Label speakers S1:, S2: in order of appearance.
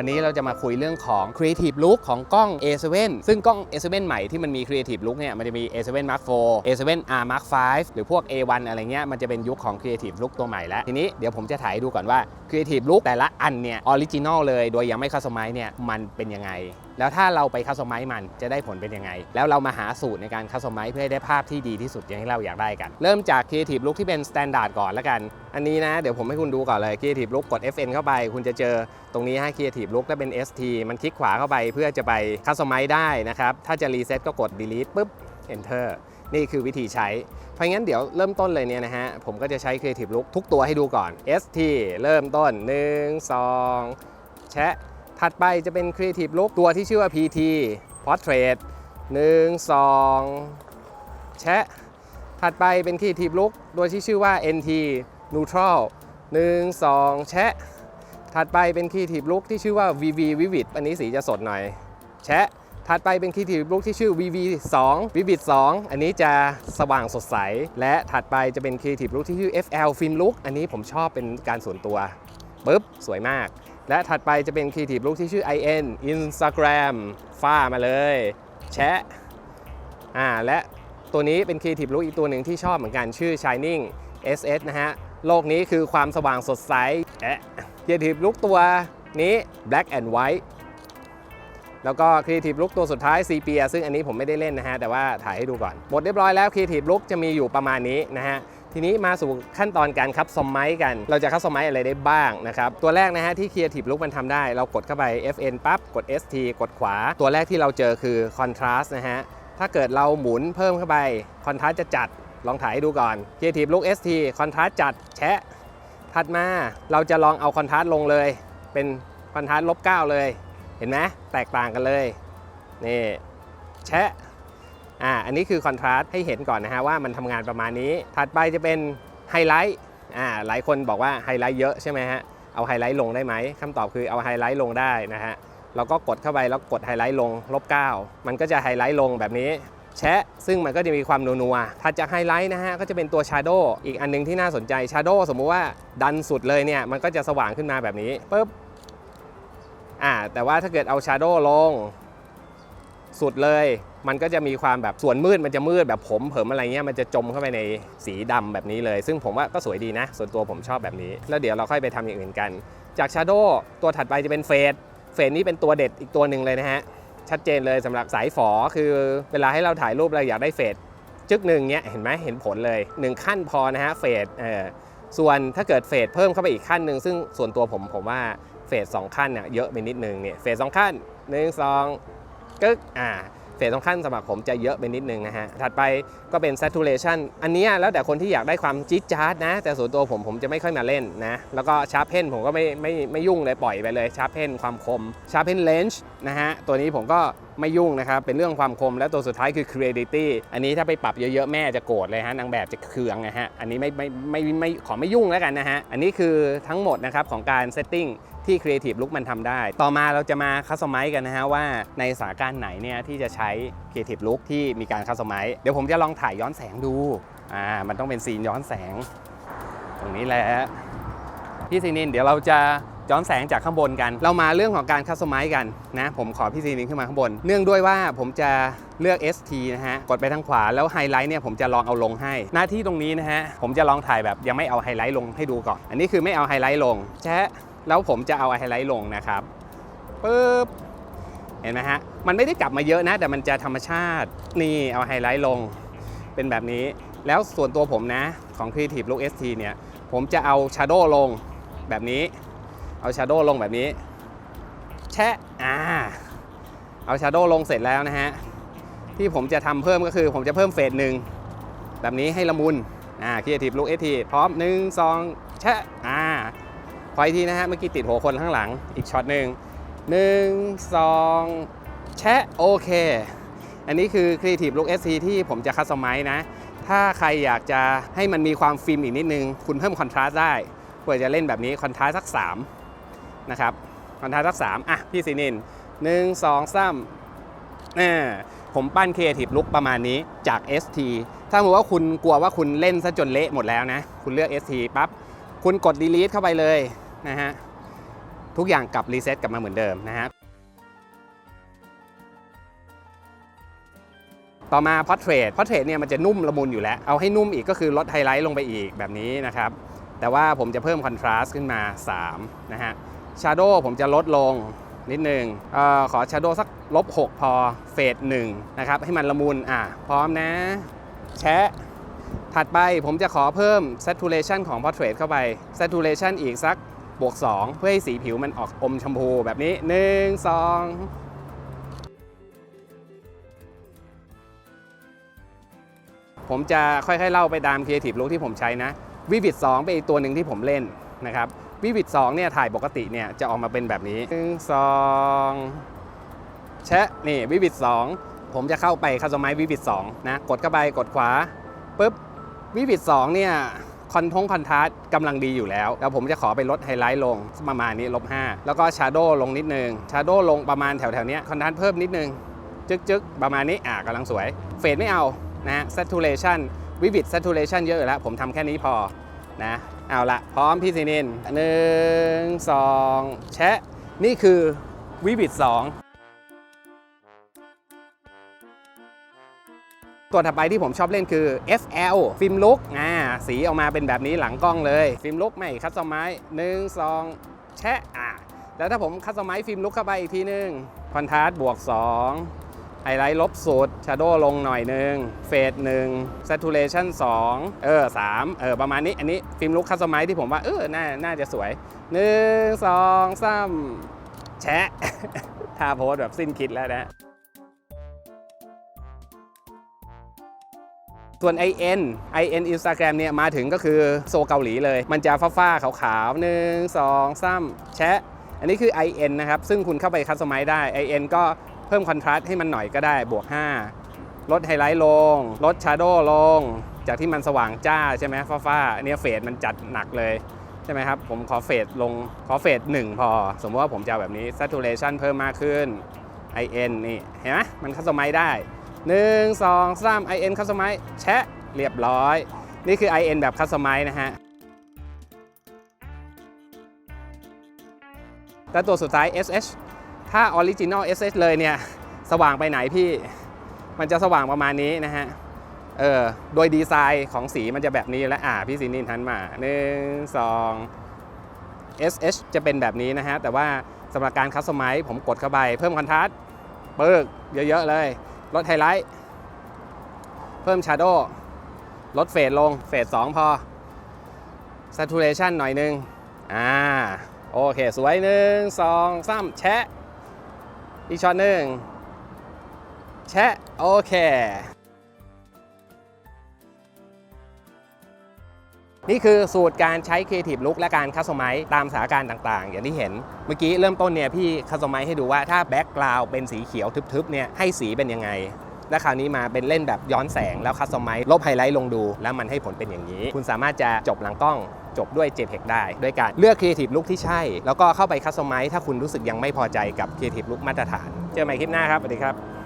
S1: วันนี้เราจะมาคุยเรื่องของ Creative Look ของกล้อง A7 ซึ่งกล้อง A7 ใหม่ที่มันมี Creative Look เนี่ยมันจะมี A7 Mark IV A7R Mark V หรือพวก A1 อะไรเงี้ยมันจะเป็นยุคของ Creative Look ตัวใหม่แล้ว ทีนี้เดี๋ยวผมจะถ่ายดูก่อนว่า Creative Look แต่ละอันเนี่ยออริจินอลเลยโดยยังไม่คัสตอมไมซ์เนี่ยมันเป็นยังไง แล้วถ้าเราไปคัสตอมไมซ์มันจะได้ผลเป็นยังไง แล้วเรามาหาสูตรในการคัสตอมไมซ์เพื่อให้ได้ภาพที่ดีที่สุดอย่างที่เราอยากได้กัน เริ่มจาก Creative Look ที่เป็น Standard ก่อนแล้วกัน อันนี้นะ เดี๋ยวผมให้คุณดูก่อนเลย Creative Look กด FN เข้าไป คุณจะเจอตรงนี้ให้ Creative Look ถ้าเป็น ST มันคลิกขวาเข้าไปเพื่อจะไปคัสตอมไมซ์ได้นะครับถ้าจะรีเซ็ตก็กด delete ปุ๊บ enter นี่คือวิธีใช้ เพราะงั้นเดี๋ยวเริ่มต้นเลยเนี่ยนะฮะ ผมก็จะใช้ Creative Look ทุกตัวให้ดูก่อน ST เริ่มต้น 1 2 แชะ ถัดไปจะเป็น Creative Look ตัวที่ชื่อว่า PT Portrait 1 2 แชะ ถัดไปเป็น Creative Look ตัวที่ชื่อว่า NT Neutral 1 2 แชะ ถัดไปเป็น Creative Look ที่ชื่อว่า VV Vivid อันนี้สีจะสดหน่อย แชะ ถัดไปเป็น Creative Look ที่ชื่อ VV 2 Vivid 2 อันนี้จะสว่างสดใส และถัดไปจะเป็น Creative Look ที่ชื่อ FL Film Look อันนี้ผมชอบเป็นการส่วนตัวปึ๊บสวยมาก และถัดไปจะเป็น Creative Look ที่ชื่อ IN Instagram ฟ้ามาเลย แชะอ่าและตัวนี้เป็น Creative Look อีกตัวหนึ่งที่ชอบเหมือนกันชื่อ Shining SS นะฮะ โลกนี้คือความสว่างสดใสแอะ Creative Look ตัวนี้ Black and White แล้วก็ Creative Look ตัวสุดท้าย Sepia ซึ่งอันนี้ผมไม่ได้เล่นนะฮะ แต่ว่าถ่ายให้ดูก่อน หมดเรียบร้อยแล้ว Creative Look จะมีอยู่ประมาณนี้นะฮะ ทีนี้มาสู่ขั้นตอนการคับสมไมซ์กัน เราจะคับสมไมซ์อะไรได้บ้างนะครับ ตัวแรกนะฮะที่ Creative Look มันทำได้ เรากดเข้าไป FN ปั๊บ กด ST กดขวา ตัวแรกที่เราเจอคือ Contrast นะฮะ ถ้าเกิดเราหมุนเพิ่มเข้าไป Contrast จะจัด ลองถ่ายให้ดูก่อน Creative Look ST Contrast จัด แชะ ถัดมา เราจะลองเอาคอนทราสต์ลงเลย เป็นคอนทราสต์ลบ9เลย เห็นไหมแตกต่างกันเลย นี่ แชะ อ่าอันนี้คือคอนทราสต์ให้เห็นก่อนนะฮะว่ามันทำงานประมาณนี้ ถัดไปจะเป็นไฮไลท์อ่าหลายคนบอกว่าไฮไลท์เยอะใช่ไหมฮะเอาไฮไลท์ลงได้ไหมคำตอบคือเอาไฮไลท์ลงได้นะฮะเราก็กดเข้าไปแล้วกดไฮไลท์ลงลบ9มันก็จะไฮไลท์ลงแบบนี้แชะซึ่งมันก็จะมีความนัวๆถัดจากไฮไลท์นะฮะก็จะเป็นตัวชาร์โดอีกอันหนึงที่น่าสนใจชาร์โดสมมุติว่าดันสุดเลยเนี่ยมันก็จะสว่างขึ้นมาแบบนี้ปุ๊บอ่าแต่ว่าถ้าเกิดเอาชาร์โดลง สุดเลย มันก็จะมีความแบบส่วนมืดมันจะมืดแบบผมเผิมอะไรเงี้ยมันจะจมเข้าไปในสีดำแบบนี้เลย ซึ่งผมว่าก็สวยดีนะ ส่วนตัวผมชอบแบบนี้ แล้วเดี๋ยวเราค่อยไปทำอย่างอื่นกัน จากชาร์โดตัวถัดไปจะเป็นเฟดเฟดนี้เป็นตัวเด็ดอีกตัวหนึ่งเลยนะฮะชัดเจนเลยสำหรับสายฝอคือเวลาให้เราถ่ายรูปเราอยากได้เฟดจึกหนึ่งเนี้ยเห็นไหมเห็นผลเลย 1 ขั้นพอนะฮะเฟดเออส่วนถ้าเกิดเฟดเพิ่มเข้าไปอีกขั้นหนึ่งซึ่งส่วนตัวผมผมว่าเฟดสองขั้นเนี่ยเยอะไปนิดนึงเนี่ยเฟดสองขั้นหนึ่งสองกึกอ่า เฟสสองขั้นสำหรับผมจะเยอะไปนิดนึงนะฮะ ถัดไปก็เป็น saturation อันนี้แล้วแต่คนที่อยากได้ความจี๊ดจ๊าดนะ แต่ส่วนตัวผมผมจะไม่ค่อยมาเล่นนะ แล้วก็ชาร์ปเพนผมก็ไม่ไม่ไม่ยุ่งเลยปล่อยไปเลยชาร์ปเพนความคมชาร์ปเพนเลนจ์นะฮะ ตัวนี้ผมก็ไม่ยุ่งนะครับ เป็นเรื่องความคมและตัวสุดท้ายคือ creativity อันนี้ถ้าไปปรับเยอะๆ แม่จะโกรธเลยฮะนางแบบจะเคืองนะฮะ อันนี้ไม่ไม่ไม่ไม่ไม่ขอไม่ยุ่งแล้วกันนะฮะ อันนี้คือทั้งหมดนะครับของการ setting ที่ Creative Look มันทำได้ ต่อมาเราจะมาคัสตอมไมซ์กันนะฮะว่าในสถานการณ์ไหนเนี่ยที่จะใช้ Creative Look ที่มีการคัสตอมไมซ์เดี๋ยวผมจะลองถ่ายย้อนแสงดูอ่ามันต้องเป็นซีนย้อนแสง ตรงนี้แหละพี่ซีนินเดี๋ยวเราจะย้อนแสงจากข้างบนกัน เรามาเรื่องของการคัสตอมไมซ์กันนะ ผมขอพี่ซีนินขึ้นมาข้างบน เนื่องด้วยว่าผมจะเลือก ST นะฮะ กดไปทางขวาแล้วไฮไลท์เนี่ยผมจะลองเอาลงให้ หน้าที่ตรงนี้นะฮะ ผมจะลองถ่ายแบบยังไม่เอาไฮไลท์ลงให้ดูก่อน อันนี้คือไม่เอาไฮไลท์ลงแชะแล้วผมจะเอาไฮไลท์ลงนะครับปึ๊บเห็นไหมฮะ มันไม่ได้กลับมาเยอะนะ แต่มันจะธรรมชาติ นี่เอาไฮไลท์ลง เป็นแบบนี้ แล้วส่วนตัวผมนะ ของ Creative Look ST เนี่ย ผมจะเอา Shadow ลงแบบนี้ เอา Shadow ลงแบบนี้ แชะ อ่า เอา Shadow ลงเสร็จแล้วนะฮะ ที่ผมจะทำเพิ่มก็คือ ผมจะเพิ่มเฟสหนึ่ง แบบนี้ให้ละมุน อ่า Creative Look ST พร้อม 1 2 แชะ อ่า ขออีกทีนะฮะ เมื่อกี้ติดหัวคนข้างหลัง อีกช็อตหนึ่งหนึ่งสองแชะโอเค อันนี้คือ Creative Look SC ที่ผมจะคัสตอมไมซ์นะ ถ้าใครอยากจะให้มันมีความฟิล์มอีกนิดนึง คุณเพิ่มคอนทราสต์ได้เพื่อจะเล่นแบบนี้คอนทราสต์สัก 3 นะครับ คอนทราสต์สัก 3 อะ พี่สินินหนึ่งสองสามอ่าผมปั้น Creative Look ประมาณนี้จาก ST ถ้าสมมติว่าคุณกลัวว่าคุณเล่นซะจนเละหมดแล้วนะ คุณเลือก ST ปั๊บ คุณกด delete เข้าไปเลย นะฮะ ทุกอย่างกลับรีเซ็ตกลับมาเหมือนเดิมนะฮะ ต่อมา Portrait Portrait เนี่ยมันจะนุ่มละมุนอยู่แล้ว เอาให้นุ่มอีกก็คือลดไฮไลท์ลงไปอีกแบบนี้นะครับ แต่ว่าผมจะเพิ่มคอนทราสต์ขึ้นมา 3 นะฮะ Shadow ผมจะลดลงนิดนึงออขอ Shadow สักลบ6พอเฟด1นะครับให้มันละมุนอะพร้อมนะ แชะ ถัดไปผมจะขอเพิ่ม saturation ของ portrait เข้าไป saturation อีกสัก บวก 2 เพื่อให้สีผิวมันออกอมชมพูแบบนี้ 1 2ผมจะค่อยๆ เล่าไปตาม Creative Look ที่ผมใช้นะ Vivid 2เป็นอีกตัวหนึ่งที่ผมเล่นนะครับ Vivid 2เนี่ยถ่ายปกติเนี่ยจะออกมาเป็นแบบนี้1 2แชะนี่ Vivid 2ผมจะเข้าไปคัสตอมไมซ์ Vivid 2นะกดเข้าไปกดขวาปุ๊บ Vivid 2เนี่ย คอนทงคอนทราสกำลังดีอยู่แล้ว แล้วผมจะขอไปลดไฮไลท์ลงประมาณนี้ลบ5แล้วก็ชาร์โดลงนิดนึงชาร์โดลงประมาณแถวๆเนี้ยคอนทราสเพิ่มนิดนึงจึ๊กๆ ประมาณนี้อะกำลังสวย เฟดไม่เอานะ saturation vivid saturation เยอะอยู่แล้ว ผมทำแค่นี้พอนะเอาละพร้อมพี่สินินหนึ่งสองแชะ นี่คือ vivid 2 ตัวถัดไปที่ผมชอบเล่นคือ FL ฟิล์มลุกอ่าสีออกมาเป็นแบบนี้หลังกล้องเลย ฟิล์มลุกไม่คัสตอมไม้หนึ่งสองแชะอะแล้วถ้าผมคัสตอมไม้ฟิล์มลุกเข้าไปอีกทีนึงคอนทราสต์บวก2ไฮไลท์ลบสุดชาร์โดลงหน่อยหนึ่งเฟดหนึ่ง saturation 2เออ3เออ ประมาณนี้ อันนี้ ฟิล์มลุกคัสตอมไม้ที่ผมว่า เออ น่า น่าจะสวย1 2 3แชะท่าโพสแบบสิ้นคิดแล้วนะ ส่วน IN IN Instagram เนี่ยมาถึงก็คือโซเกาหลีเลย มันจะฟ้าๆขาวๆหนึ่งสองสามแชะ อันนี้คือ IN นะครับ ซึ่งคุณเข้าไปคัสตอมไมซ์ได้ IN ก็เพิ่มคอนทราสต์ให้มันหน่อยก็ได้บวก 5 ลดไฮไลท์ลง ลดชาร์โดลง จากที่มันสว่างจ้าใช่ไหมฟ้าๆอันนี้เฟดมันจัดหนักเลยใช่ไหมครับ ผมขอเฟดลง ขอเฟด1พอ สมมติว่าผมจะแบบนี้ saturation เพิ่มมากขึ้น IN นี่ เห็นไหมมันคัสตอมไมซ์ได้ 1 2 3 IN คัสตอมไมซ์แชะเรียบร้อย นี่คือ IN แบบคัสตอมไมนะฮะแล้วตัวสุดท้าย SH ถ้า Original SH เลยเนี่ย สว่างไปไหนพี่ มันจะสว่างประมาณนี้นะฮะ เออ โดยดีไซน์ของสีมันจะแบบนี้และอ่า พี่ซินินทันมา 1 2 SH จะเป็นแบบนี้นะฮะ แต่ว่าสำหรับการคัสตอมไมผมกดเข้าไป เพิ่มคอนทราสต์เปิกเยอะ ๆ เลย ลดไฮไลท์ เพิ่มชาร์โดลดเฟดลง เฟด2พอ saturation หน่อยนึง อ่า โอเค สวยหนึ่งสองสามแชะ อีกช็อตหนึ่งแชะ โอเค นี่คือสูตรการใช้ Creative Look และการคัสตอมไมซ์ตามสถานการณ์ต่างๆ อย่างที่เห็น เมื่อกี้เริ่มต้นเนี่ยพี่คัสตอมไมซ์ให้ดูว่าถ้าแบ็กกราวด์เป็นสีเขียวทึบๆเนี่ยให้สีเป็นยังไง และคราวนี้มาเป็นเล่นแบบย้อนแสงแล้วคัสตอมไมซ์ลบไฮไลท์ลงดู แล้วมันให้ผลเป็นอย่างนี้ คุณสามารถจะจบหลังกล้องจบด้วย JPEG ได้ ด้วยการเลือก Creative Look ที่ใช่ แล้วก็เข้าไปคัสตอมไมซ์ถ้าคุณรู้สึกยังไม่พอใจกับ Creative Look มาตรฐาน เจอกันใหม่คลิปหน้าครับสวัสดีครับ